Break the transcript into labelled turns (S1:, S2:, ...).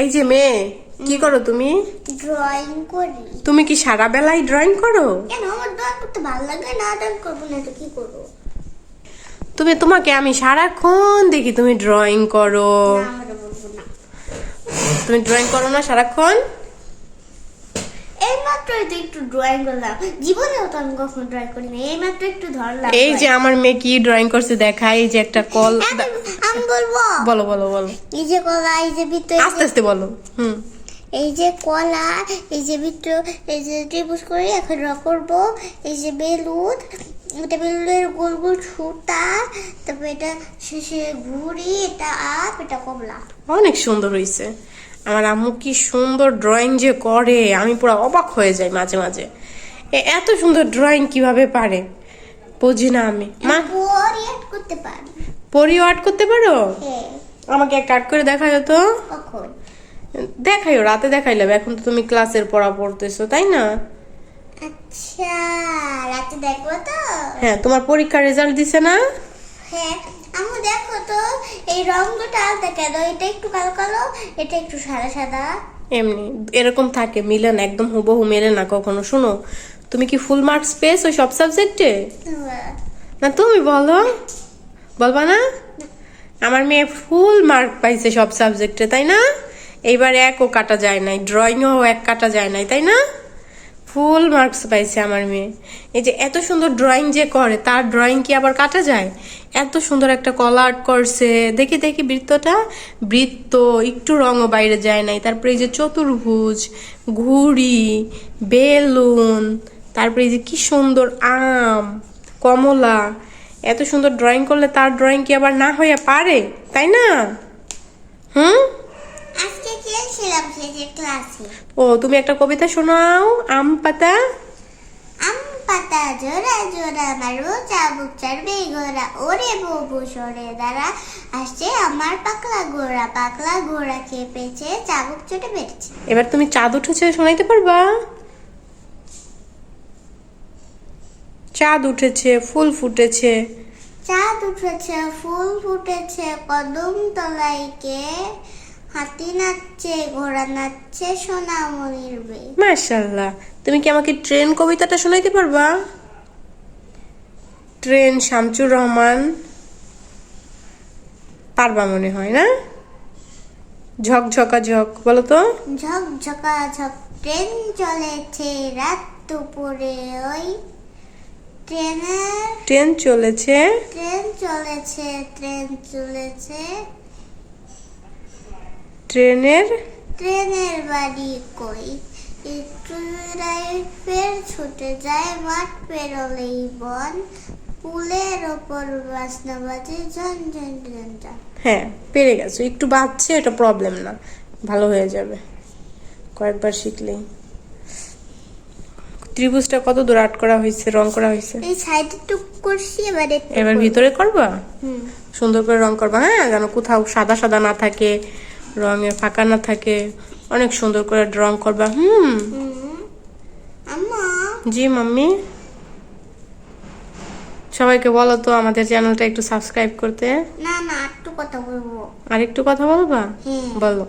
S1: এই যে মেয়ে কি করো তুমি?
S2: ড্রয়িং করি।
S1: তুমি কি সারা বেলায় ড্রয়িং করো?
S2: কেন? আমার ড্রয়িং করতে ভালো লাগে না ড্রয়িং করব না তো কি করব?
S1: তুমি তোমাকে আমি সারাক্ষণ দেখি তুমি ড্রয়িং করো। তুমি ড্রয়িং করো না সারাক্ষণ?
S2: একটু ড্রয়িং করলাম জীবনেও তো আমি কখনো ড্রয়িং করি না এই একটু ধরলাম
S1: এই যে আমার মেয়ে কি ড্রয়িং করছে দেখা এই যে একটা কল
S2: আমি বলব?
S1: বলো বলো বলো।
S2: এই যে কলা এই যে ভিতরে
S1: আস্তে আস্তে বলো হুম।
S2: এই যে কলা এই যে ভিতর এই যে ত্রিভুজ করে এখন ড্র করব। এই যে বেলুন এটা বেলুনের গোল গোল সুতা তারপর এটা শেষে ঘুড়ি এটা আপ এটা কমলা।
S1: অনেক সুন্দর হয়েছে আমার আম্মু কি সুন্দর ড্রয়িং যে করে আমি পুরো অবাক হয়ে যাই মাঝে মাঝে। এত সুন্দর ড্রয়িং কীভাবে পারে? বুঝি না আমি। মা
S2: করতে পারি।
S1: পরিও আর্ট করতে পারো?
S2: হ্যাঁ।
S1: আমাকে এক আর্ট করে দেখাই তো। দেখাইও রাতে দেখাইলে এখন তো তুমি ক্লাসের পড়া পড়তেছো তাই না?
S2: আচ্ছা রাতে দেখব তো।
S1: হ্যাঁ তোমার পরীক্ষার রেজাল্ট দিছে না?
S2: হ্যাঁ আমি দেখো তো এই রঙটা আলাদা কেন? এটা একটু কালো কালো এটা একটু সাদা সাদা।
S1: এমনি এরকম থাকে মিলে না একদম হুবহু মেলে না কখনো। শোনো তুমি কি ফুল মার্কস পেয়েছ সব সাবজেক্টে না তুমি বলো। বলবা না? আমার মেয়ে ফুল মার্ক পাইছে সব সাবজেক্টে তাই না? এইবার একও কাটা যায় নাই ড্রয়িংও এক কাটা যায় নাই, তাই না? ফুল মার্কস পাইছে আমার মেয়ে। এই যে এত সুন্দর ড্রয়িং যে করে, তার ড্রয়িং কি আবার কাটা যায়? এত সুন্দর একটা কলা আর্ট করছে। দেখি দেখি বৃত্তটা। বৃত্ত একটু রঙও বাইরে যায় নাই। তারপরে এই যে চতুর্ভুজ, ঘুড়ি, বেলুন, তারপরে এই যে কি সুন্দর আম, কমলা এত সুন্দর ড্রয়িং করলে তার ড্রয়িং কি আবার না হয়ে পারে? তাই না? হুম?
S2: আজকে খেলছিলাম ক্লাসে
S1: ও তুমি একটা কবিতা শোনাও আম পাতা।
S2: আম পাতা জোড়া জোড়া মারো চাবুক চারবে গোড়া ওরে ববু সরে দাঁড়া আসছে আমার পাকলা গোড়া। পাকলা গোড়া খেপেছে চাবুক চটে বেড়েছে
S1: এবার তুমি চাঁদ উঠেছে শোনাইতে পারবা? চাঁদ উঠেছে ফুল ফুটেছে।
S2: চাঁদ উঠেছে ফুল ফুটেছে কদম তলাইকে হাতি নাচছে ঘোড়া নাচছে সোনামণির বে
S1: মাশাল্লাহ তুমি কি আমাকে ট্রেন কবিতাটা শোনাইতে পারবা? ট্রেন শামচুর রহমান। পারবা মনে হয় না? ঝকঝকা ঝক বলো তো।
S2: ঝক ঝকা ঝক ট্রেন চলেছে রাত দুপুরে ওই ট্রেনের
S1: ট্রেন চলেছে।
S2: ট্রেন চলেছে ট্রেন চলেছে।
S1: ট্রেনের?
S2: ট্রেনের বাড়ি কই? একটু ফের ছুটে যায় মাঠ পেরোলেই বন। পুলের ওপর বাসনা বাজে ঝন ঝন ঝন।
S1: হ্যাঁ পেরে গেছো। একটু বাজছে এটা প্রবলেম না। ভালো হয়ে যাবে। কয়েকবার শিখলেই। ত্রিভুজটা কত দূর আর্ট করা হয়েছে রং করা হয়েছে?
S2: এই সাইডে টুক করছি এবার
S1: এবার ভিতরে করবা?
S2: হুম।
S1: সুন্দর করে রং করবা হ্যাঁ? যেন কোথাও সাদা সাদা না থাকে রঙে ফাঁকা না থাকে অনেক সুন্দর করে রং করবা হুম? জি মাম্মি? সবাইকে বলো তো আমাদের চ্যানেলটা একটু সাবস্ক্রাইব করতে।
S2: না না একটু কথা বলব।
S1: আর একটু কথা বলবা?
S2: হ্যাঁ।
S1: বলো।